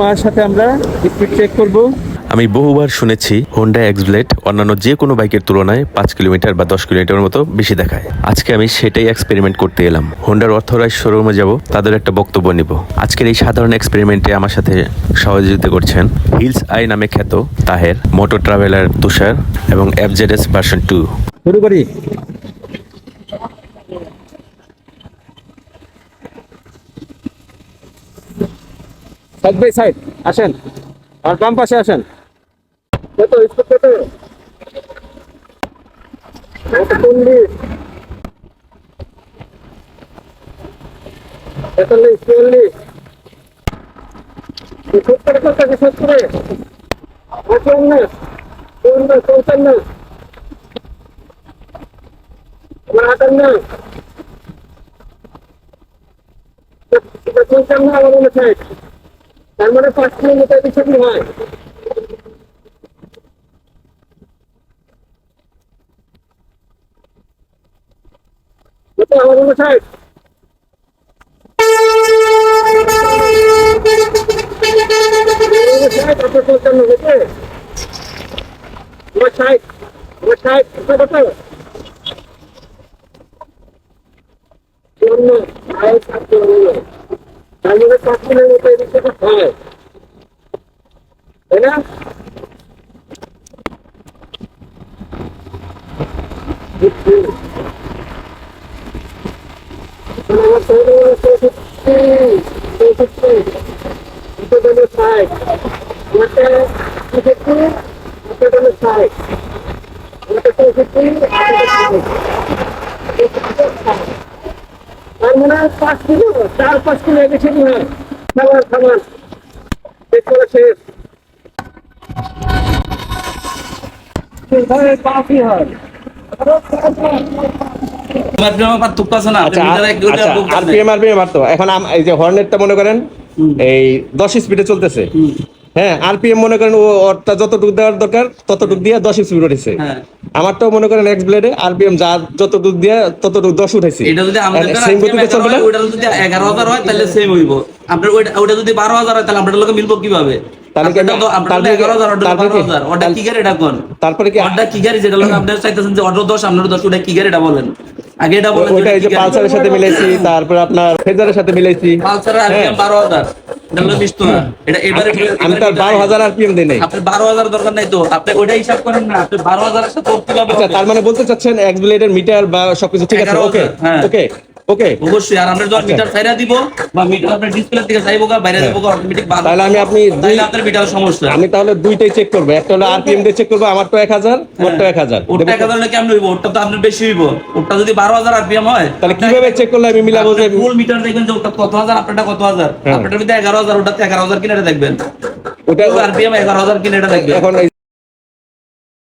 মার সাথে আমরা স্পিড চেক করব। আমি বহুবার শুনেছি হোন্ডা এক্সব্লেড অন্যান্য যে কোনো বাইকের তুলনায় পাঁচ কিলোমিটার বা দশ কিলোমিটার মতো বেশি দেখায়। আজকে আমি সেটাই এক্সপেরিমেন্ট করতে এলাম। হোন্ডার অথরাইজ শোরুমে যাব তাদের একটা বক্তব্য নিব। আজকের এই সাধারণ এক্সপেরিমেন্টে আমার সাথে সহযোগিতা করছেন হিলস আই নামে খ্যাত তাহের মোটর ট্রাভেলার তুষার এবং এফজেডএস ভার্সন টু শুরু করি সাইড বাই সাইড, আসেন। আর বাম পাশে আসেন। কত? স্পিড কত? কত চল্লিশ? তেতাল্লিশ চুয়াল্লিশ। সত্তর করতেছে সত্তরে। পঞ্চান্ন চুয়ান্ন পঞ্চান্ন উনষাট তার মানে পাঁচ কিলোমিটার পিছনে হয়? উনষাট আপনার পঞ্চান্ন হয়েছে আমার ষাট আমার ষাট আপনার কত চুয়ান্ন সাত মধ্যে পাঁচ কিলোমিটার এদিক থেকে হয় তাই না বুঝছি। এখন আমার তৈরি হলো চৌষট্টি, চৌষট্টি। দুটো হলো ষাট। আমারটা চৌষট্টি, আপনারটা হলো ষাট। আমারটা চৌষট্টি, আপনারটা ষাট। তার মানে হয় পাঁচ কিলো চার পাঁচ কিলো হয় খাবার খাবার। শেষ আচ্ছা আরপিএম মারতো এখন এই যে হর্নেটটা মনে করেন এই দশ স্পিডে চলতেছে। হ্যাঁ আরপিএম মনে করেন যতটুকু দেওয়ার দরকার ততটুকু দিয়ে দশ স্পিড উঠেছে হ্যাঁ। আমারটাও মনে করেন এক্স ব্লেডে আরপিএম যা যতটুকু দিয়ে ততটুকু দশ উঠেছে এটা যদি আমাদের সেম গতিতে চলবে না? ওটা যদি এগারো হাজার হয় তাহলে সেম হইব। আপনার ওটা যদি বারো হাজার হয় তাহলে আপনার লোকে মিলবো কীভাবে? তারপরে কি- গাড়ি? যেটা আপনার চাইতেছেন যে অটো দশ আপনার দশ ওটা কি গাড়ি? এটা বলেন। আগে এটা বলেন ওটা এই যে পালসারের সাথে মিলাইছি তারপর আপনার ফেজারের সাথে মিলাইছি। পালসারের হ্যাঁ। আরপিএম বারো হাজার। এটা এবারে আমি তার বারো হাজার আরপিএম দেই নাই। আপনি বারো হাজার দরকার নাই তো। আপনি ওটা হিসাব করেন না। আপনি 12000 এর সাথে আচ্ছা তার মানে বলতে চাচ্ছেন এক্স ব্লেডের মিটার বা সবকিছু ঠিক আছে ওকে হ্যাঁ। ওকে ওকে অবশ্যই আর আমরা যখন আচ্ছা। মিটার ছাইরা দিব বা মিটার আপনার ডিসপ্লে থেকে যাইবো গা বাইরে যাব অটোমেটিক বাদ তাহলে আমি আপনি তাহলে দুই- আপনার মিটার সমস্যা। আমি তাহলে দুইটাই চেক করব। একটা হলো আরপিএম দিয়ে চেক করব আমার তো এক হাজার ওরটা এক হাজার। ওটা এক হাজার কেমন হইব? ওটা তো আপনার বেশি হইব। ওটা যদি বারো হাজার আরপিএম হয় তাহলে কীভাবে চেক করলে আমি মিলাবো যে ফুল মিটার দেখবেন যে ওটা কত হাজার আপনারটা কত হাজার। হ্যাঁ। আপনারটা যদি এগারো হাজার ওটাতে এগারো হাজার কিনে দেখবেন। ওটা আরপিএম এগারো হাজার কিনে দেখবেন। এখন